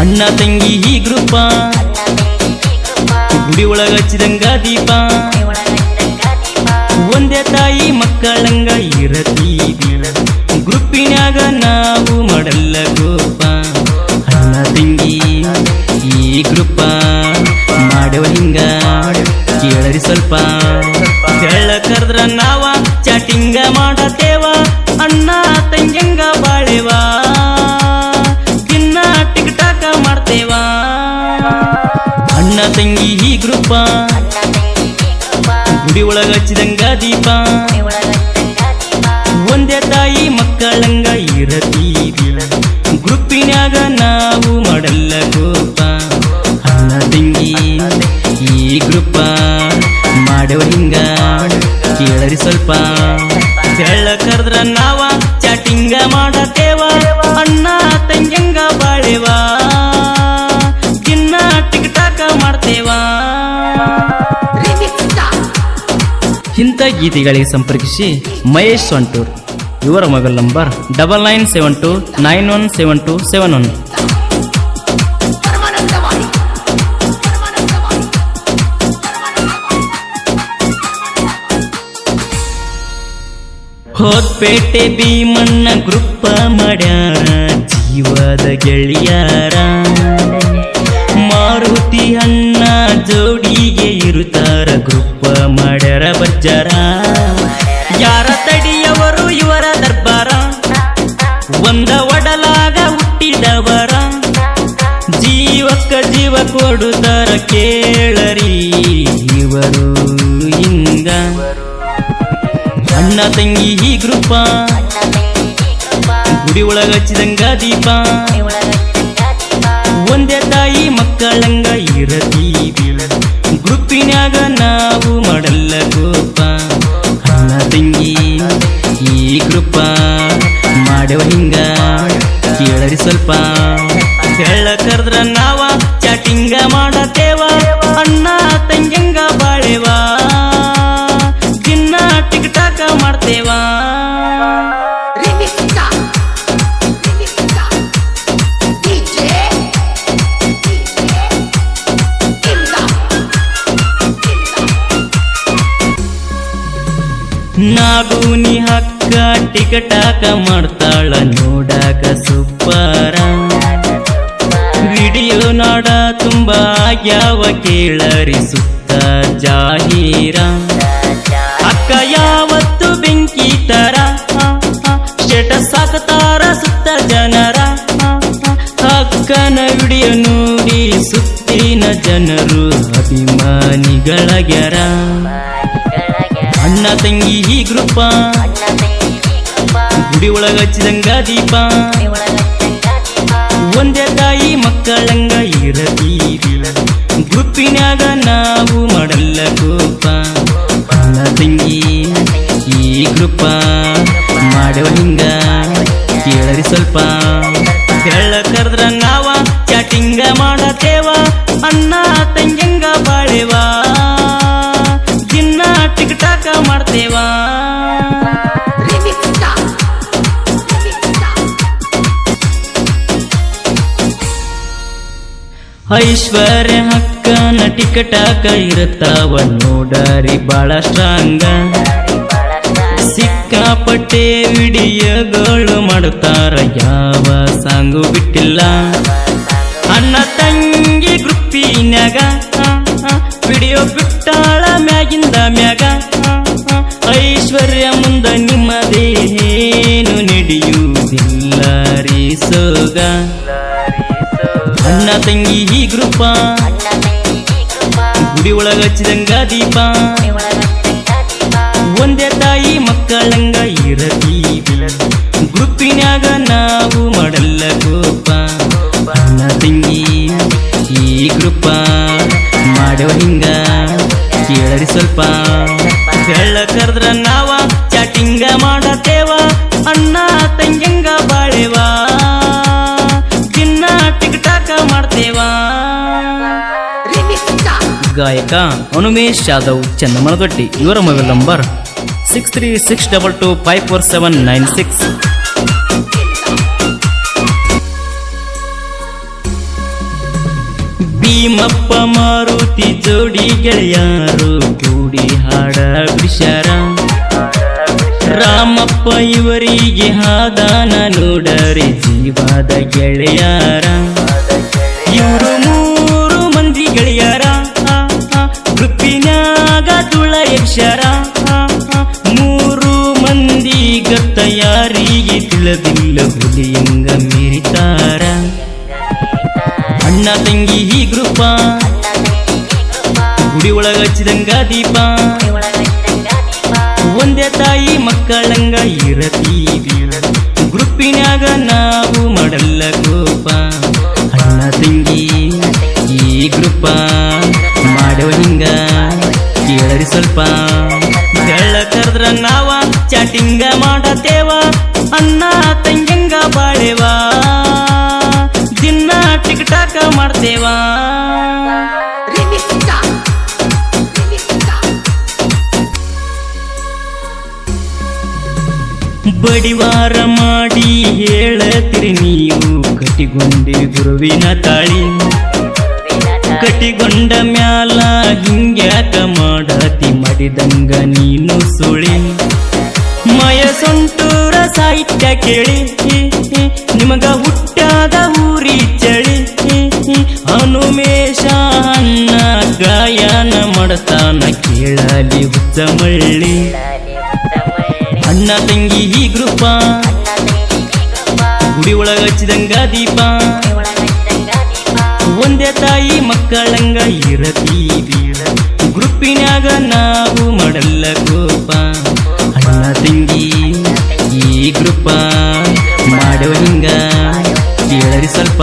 ಅಣ್ಣ ತಂಗಿ ಈ ಗ್ರೂಪ ಗುಡಿ ಒಳಗ ಹಚ್ಚಿದಂಗ ದೀಪ. ಒಂದೇ ತಾಯಿ ಮಕ್ಕಳಂಗ ಇರತೀವಿ. ಗ್ರೂಪಿನ್ಯಾಗ ನಾವು ಮಾಡಲ್ಲ ಗೋಪ. ಅಣ್ಣ ತಂಗಿ ಈ ಗ್ರೂಪ ಮಾಡುವ ಹಿಂಗ ಕೇಳರಿ ಸ್ವಲ್ಪ. ಒಳಗ ಹಚ್ಚಿದಂಗ ದೀಪ. ಒಂದೇ ತಾಯಿ ಮಕ್ಕಳಂಗ ಇರತೀರಿ ಗ್ರೂಪಿನ್ಯಾಗ ನಾವು ಮಾಡಲ್ಲ ಗೋಪ ಅಣ್ಣ ತಂಗಿ, ಈ ಗ್ರೂಪ ಮಾಡುವ ಹಿಂಗ ಕೇಳರಿ ಸ್ವಲ್ಪ. ಹೇಳ ಕರೆದ್ರ ನಾವ ಚಾಟಿಂಗ ಮಾಡತೇವ ಅಣ್ಣ ತಂಗಿಂಗ ಬಾಳೆವ. ಗೀತೆಗಳಿಗೆ ಸಂಪರ್ಕಿಸಿ ಮಹೇಶ್ ಸೊಂಟೂರ್. ಇವರ mobile number double nine seven two nine one seven two seven one. Hospet Bhimanna group ಮಾಡ್ಯಾರ, ಜೀವದ ಗೆಳೆಯಾರ. ಮಾರುತಿ ಅಣ್ಣ ಜೋಡಿಗೆ ಇರುತ್ತಾರ ಗ್ರೂಪ ಇವರು ಇಂದ. ಅಣ್ಣ ತಂಗಿ ಈ ಗ್ರೂಪ, ಗುಡಿ ಒಳಗ ಹಚ್ಚಿದಂಗ ದೀಪ. ಒಂದೇ ತಾಯಿ ಮಕ್ಕಳಂಗ ಇರತಿ ಗ್ರೂಪಿನ್ಯಾಗ ನಾವು ಮಾಡಲ್ಲ ಗೋಪ ಅಣ್ಣ ತಂಗಿ ಈ ಗ್ರೂಪ ಮಾಡುವ ಹಿಂಗ, ಕೇಳರಿ ಸ್ವಲ್ಪ. ಹೇಳ ಕರೆದ್ರ ನಾವ ಚಾಟಿಂಗ ಮಾಡತೇವ. ನಾಗೂನಿ ಹಕ್ಕ ಟಿಕಟಾಕ ಮಾಡ್ತಾಳ ನೋಡಾಕ ಸುಪ್ಪಾರ ವಿಡಿಯೋ ನಾಡ ತುಂಬಾ ಯಾವ ಕೇಳರಿ ಸುತ್ತ ಜಾಹೀರ. ಸ್ಟೇಟಸ್ ಹಾಕತಾರ ಸುತ್ತ ಜನರ ಹಕ್ಕನ ವಿಡಿಯೋ ನೋಡಿ ಸುತ್ತಿನ ಜನರು ಅಭಿಮಾನಿಗಳಗ್ಯಾರ ಅಣ್ಣ ತಂಗಿ ಈ ಗ್ರೂಪ, ಗುಡಿ ಒಳಗ ಹಚ್ಚಿದಂಗ ದೀಪ. ಒಂದೇ ತಾಯಿ ಮಕ್ಕಳಂಗ ಇರತೀರಿ ಗ್ರೂಪಿನ್ಯಾಗ ನಾವು ಮಾಡಲ್ಲ ಗೋಪ ಅಣ್ಣ ತಂಗಿ ಈ ಗ್ರೂಪ. ಐಶ್ವರ್ಯ ಹಕ್ಕನ ಟಿಕಟಾಕ ಇರುತ್ತಾವ ನೋಡರಿ ಬಾಳ ಸ್ಟ್ರಾಂಗ. ಸಿಕ್ಕಾಪಟ್ಟೆ ವಿಡಿಯೋಗಳು ಮಾಡುತ್ತಾರ, ಯಾವ ಸಾಂಗು ಬಿಟ್ಟಿಲ್ಲ. ಅಣ್ಣ ತಂಗಿ ಗ್ರೂಪಿನ್ಯಾಗ ವಿಡಿಯೋ ಬಿಟ್ಟಾಳ ಮ್ಯಾಗಿಂದ ಮ್ಯಾಗ ಐಶ್ವರ್ಯ ಮುಂದ ನಿಮ್ಮದೇನು ನಡೆಯುವುದಿಲ್ಲ ರೀ ಸೋಗ. ಅಣ್ಣ ತಂಗಿ ಈ ಗ್ರೂಪ ಗುಡಿ ಒಳಗ ಹಚ್ಚಿದಂಗ ದೀಪ. ಒಂದೇ ತಾಯಿ ಮಕ್ಕಳಂಗ ಇರತೀವಿ ಗ್ರೂಪಿನ್ಯಾಗ ನಾವು ಮಾಡಲ್ಲ ಗೋಪ ಅಣ್ಣ ತಂಗಿ ಈ ಗ್ರೂಪ ಮಾಡೋ ಹಿಂಗ ಕೇಳರಿ ಸ್ವಲ್ಪ. ಹೇಳ ಕರೆದ್ರ ನಾವ ಚಾಟಿಂಗ ಮಾಡತೇವ. ಅಣ್ಣ ತಂಗ್ಯಂಗ ಗಾಯಕ ಅನುಮೇಶ್ ಯಾದವ್ ಚನ್ನಮನದೊಡ್ಡಿ ಇವರ mobile number six three six double two five four seven nine six. Bhimappa Maruti ಜೋಡಿ ಗೆಳೆಯಾರು ಕೂಡಿ ಹಾಡ ವಿಷರ. ರಾಮಪ್ಪ ಇವರಿಗೆ ಹಾದಾನ ನೋಡರಿ ಜೀವಾದ ಗೆಳೆಯಾರ. ಅಣ್ಣ ತಂಗಿ ಈ ಗ್ರೂಪ. ಗುಡಿ ಒಳಗ ಹಚ್ಚಿದಂಗ ದೀಪ. ಒಂದೇ ತಾಯಿ ಮಕ್ಕಳಂಗ ಇರತೀವಿ ಗ್ರೂಪಿನ್ಯಾಗ ನಾವು ಮಾಡಲ್ಲ ಕೋಪ. ಅಣ್ಣ ತಂಗಿ ಈ ಗ್ರೂಪ. ಮಾಡುವ ಹಿಂಗ ಕೇಳರಿ ಸ್ವಲ್ಪ. ಬಡಿವಾರ ಮಾಡಿ ಹೇಳತಿರಿ ನೀವು. ಕಟ್ಟಿಗೊಂಡಿ ಗುರುವಿನ ತಾಳಿ. ಕಟಿಗೊಂಡ ಮ್ಯಾಲ ಹಿಂಗ್ಯಾಕ ಮಾಡತಿ ಮಾಡಿದಂಗ ನೀನು ಸುಳಿ. ಮಯ ಸೊಂಟೂರ ಸಾಹಿತ್ಯ ಕೇಳಿ. ನಿಮಗ ಹುಟ್ಟಾದ ಊರಿ ಚಳಿ. ಹನುಮೇಶ ಅನ್ನ ಗಾಯನ ಮಾಡತಾನ ಕೇಳಲಿ ಹುಚ್ಚ ಮಳ್ಳಿ. ಅಣ್ಣ ತಂಗಿ ಈ ಗ್ರೂಪ ಗುಡಿ ಒಳಗ ಹಚ್ಚಿದಂಗ ದೀಪ. ಒಂದೇ ತಾಯಿ ಮಕ್ಕಳಂಗ ಇರತಿ ಗ್ರೂಪಿನಾಗ ನಾವು ಮಾಡಲ್ಲ ಕೋಪ. ಅಣ್ಣ ತಂಗಿ ಈ ಗ್ರೂಪ ಮಾಡೋ ಹಿಂಗ ಕೇಳರಿ ಸ್ವಲ್ಪ.